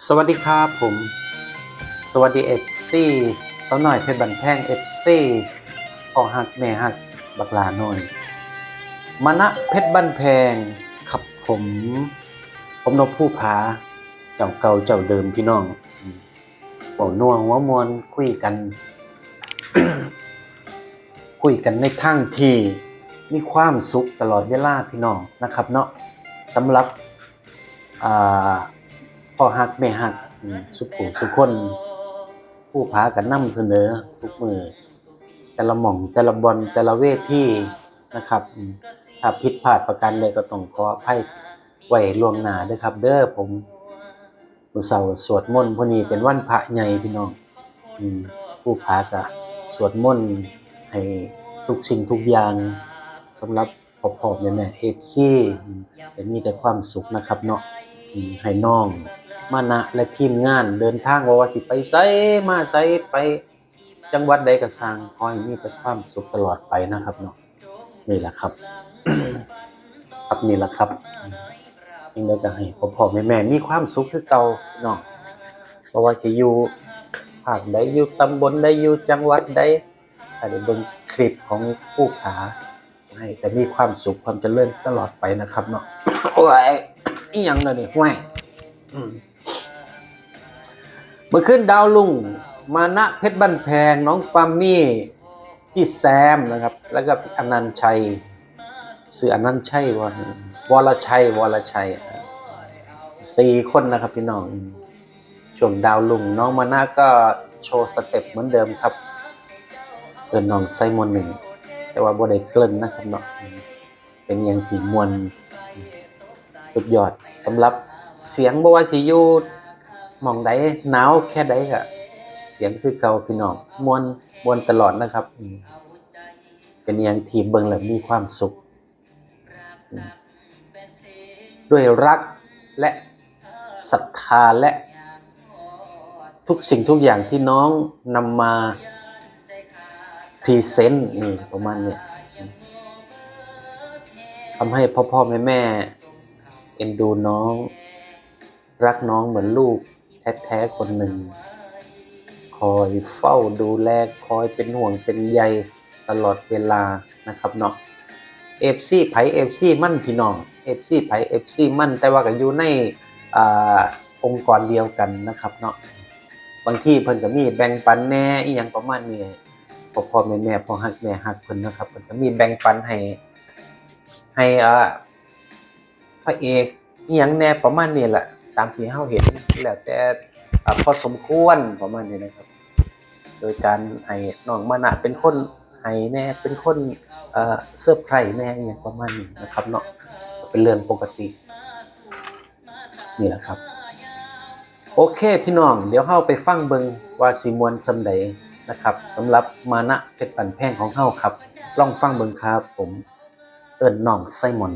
สวัสดีครับผม สวัสดีเอฟซีสาวหน่อยเพชรบันแพงเอฟซีพอหักแม่หักบักลาหน่อยมณะเพชรบันแพงครับผม ผมนกผู้ผาเจ้าเก่าเจ้าเดิมพี่น้องบอกนัวหัวมวนคุยกัน คุยกันในทางที่มีความสุขตลอดเวลาพี่น้องนะครับเนาะสำหรับอ่า พ่อฮักแม่ฮักสุขุสุคน ผู้พากันนำเสนอทุกมือแต่ละหม่องแต่ละบอลแต่ละเวทีนะครับถ้าผิดพลาดประการใดก็ต้องขออภัยไว้ล่วงหน้าด้วยครับ เด้อผมมื้อเช้าสวดมนต์พอนี้เป็นวันพระใหญ่พี่น้องผู้พาก็สวดมนต์ให้ทุกสิ่งทุกอย่างสำหรับพอพ่อแม่แม่ FC อืมเป็นมีแต่ความสุขนะครับเนาะให้น้อง มานะและทีมงานเดินทางว่าว่าสิไปไสมาไสไปจังหวัดใดก็สร้างขอให้มีแต่ความสุขตลอดไปนะครับเนาะนี่แหละครับ ครับนี่แหละครับยังไงก็ให้พ่อพ่อแม่แม่มีความสุขคือเก่าเนาะเพราะว่าสิอยู่ภาคใดอยู่ตำบลใดอยู่จังหวัดใดถ้าได้เบิ่งคลิปของผู้ผาให้แต่มีความสุขความเจริญตลอดไปนะครับเนาะโอ้ยอีหยังเลยนี่ห้วยอืม เมื่อขึ้นดาวลุงมานะเพชรบันแพงน้องปามมี่ที่แซมนะครับ แล้วก็อนันต์ชัยสื่ออนันต์ชัยวรวรชัยวรชัยสี่คนนะครับพี่น้องช่วงดาวลุงน้องมานะก็โชว์สเต็ปเหมือนเดิมครับเอินน้องไซมอนหนึ่งแต่ว่าบ่ได้เกินนะครับเนาะเป็นอย่างที่มวลสุดยอดสำหรับเสียงบว่าสิยู มองใดหนาวแค่ใดก็เสียงคือเก่าพี่น้องมวนมวนตลอดนะครับเป็นอย่างทีเบิงแล้วมีความสุข ด้วยรักและศรัทธาและ ทุกสิ่งทุกอย่างที่น้องนำมาพรีเซนต์นี่ประมาณเนี้ยทำให้พ่อพ่อแม่แม่เอ็นดูน้อง รักน้องเหมือนลูก แท้ๆคนหนึ่ง คอยเฝ้าดูแลคอยเป็นห่วงเป็นใยตลอดเวลานะครับเนาะเอฟซีไผเอฟซีมั่นพี่น้องเอฟซีไผเอฟซีมั่นแต่ว่าก็อยู่ในอองค์กรเดียวกันนะครับเนาะบางที่เพิ่นก็มีแบ่งปันแน่อีหยังประมาณนี้พ่อพ่อแม่แม่พ่อฮักแม่ฮักเพิ่นนะครับเพิ่นก็มีแบ่งปันให้ให้อ่าพระเอกอหยังแน่ประมาณนี้แหละ ตามที่เฮาเห็นแล้วแต่พอสมควรประมาณนี้นะครับ โดยการให้น้องมานะเป็นคนให้แน่เป็นคนเอ่อเซอร์ไพรแน่อหยังประมาณนี้นะครับเนาะเป็นเรื่องปกติ นี่แหละครับ โอเคพี่น้อง เดี๋ยวเฮาไปฟังเบิงว่าสิมวนซำใดนะครับสำหรับมานะเพชรปันแพงของเฮาครับ ลองฟังเบิงครับผมเอิ้นน้องไซมอน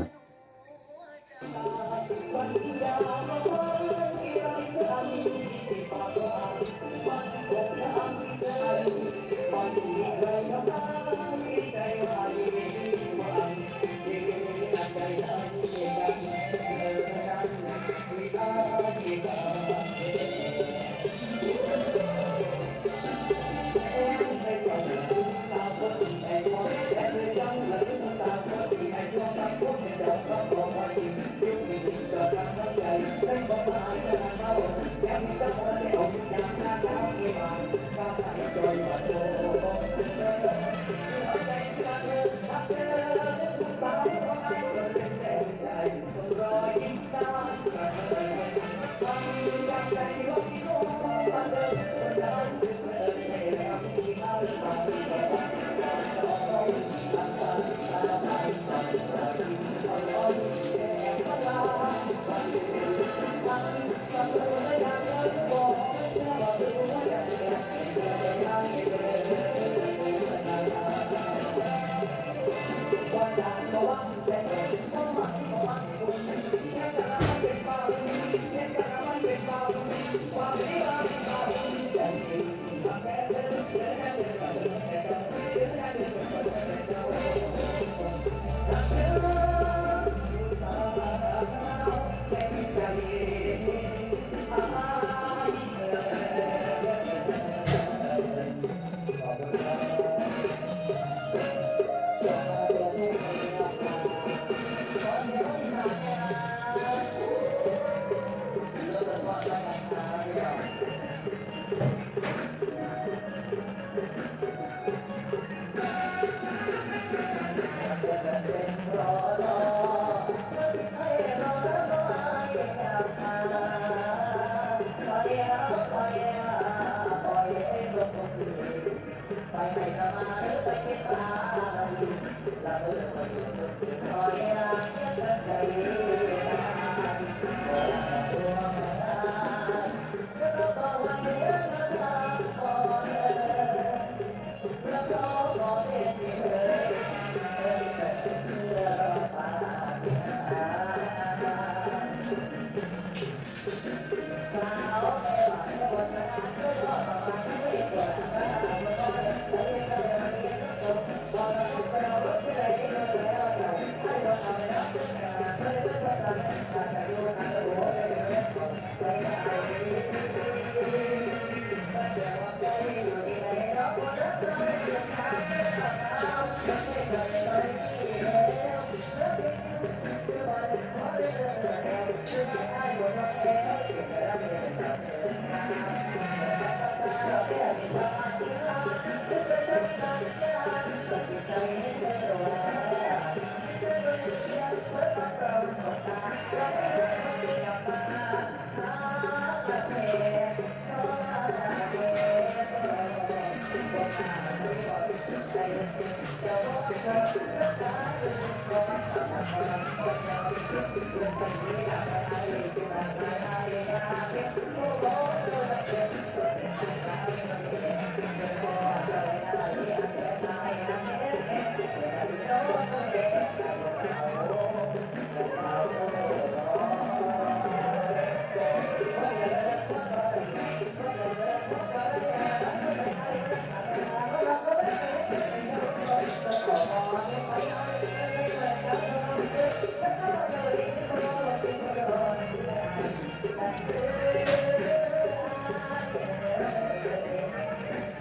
Música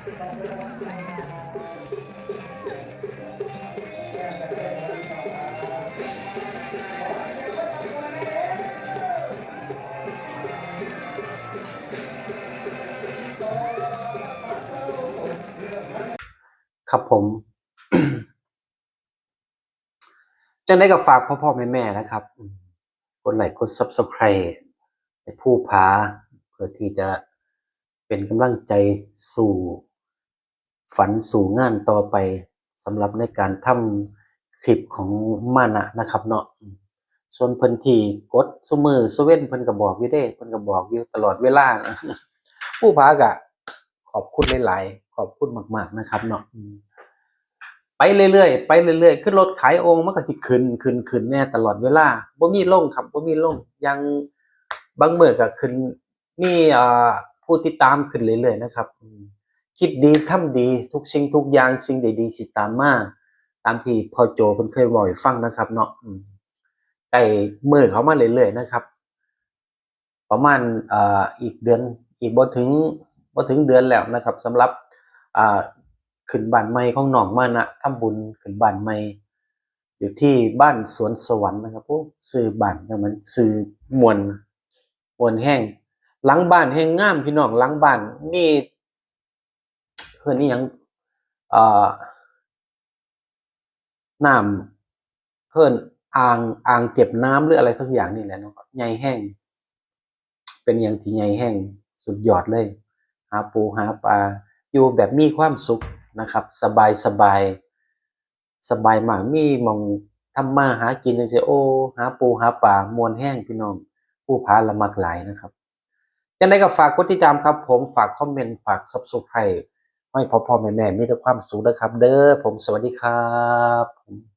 ครับผม จังได้กับฝากพ่อพ่อแม่แม่นะครับ กดไลค์กด subscribe ให้ผู้พาเพื่อที่จะเป็นกำลังใจสู่ ฝันสู่งานต่อไปสำหรับในการทำคลิปของมานะนะครับเนาะส่วนเพิ่นที่กดซุมือซุเว้นเพิ่นก็บอกอยู่เด้เพิ่นก็บอกอยู่ตลอดเวลาผู้พากะขอบคุณหลายๆ ขอบคุณมาก ๆนะครับเนาะไปเรื่อยๆไปเรื่อยๆขึ้นรถขายองค์มันก็สิขึ้นขึ้นขึ้นแน่ตลอดเวลาบ่มีลงครับบ่มีลงยังบางเมื้อก็ขึ้นมีอ่าผู้ติดตามขึ้นเรื่อยๆนะครับอื คิดดีทำดีทุกสิ่งทุกอย่างสิ่งดีสิตามมาตามที่พ่อโจเพิ่นเคยเว้าให้ฟังนะครับ เนาะอืมใกล้มื้อเขามาเรื่อยๆนะครับ ประมาณอ่าอีกเดือน อีกบ่ถึงบ่ถึงเดือนแล้วนะครับสำหรับอ่าขึ้นบ้านใหม่ของหนองมานะทำบุญขึ้นบ้านใหม่อยู่ที่บ้านสวนสวรรค์นะครับโอ้ซื้อบ้านเนี่ยมันซื้อมวนมวนแห้งหลังบ้านแห้งงามพี่น้องหลังบ้านนี่ พิ่นนี่ยังอ่อน้ำเพิ่นอ่างอ่างเก็บน้ำหรืออะไรสักอย่างนี่แหละเนาะใหญ่แห้ง เป็นอย่างที่ใหญ่แห้งสุดยอดเลย หาปูหาปลาอยู่แบบมีความสุขนะครับ สบายสบายสบายมากมีมองทำมาหากินจังซี่โอ้หาปูหาปลามวนแห้งพี่น้องผู้พาละมักหลายนะครับจังไดก็ฝากกดติดตามครับ ผมฝากคอมเมนต์ฝาก Subscribe ให้พ่อพ่อแม่แม่มีแต่ความสุขนะครับ เด้อผมสวัสดีครับ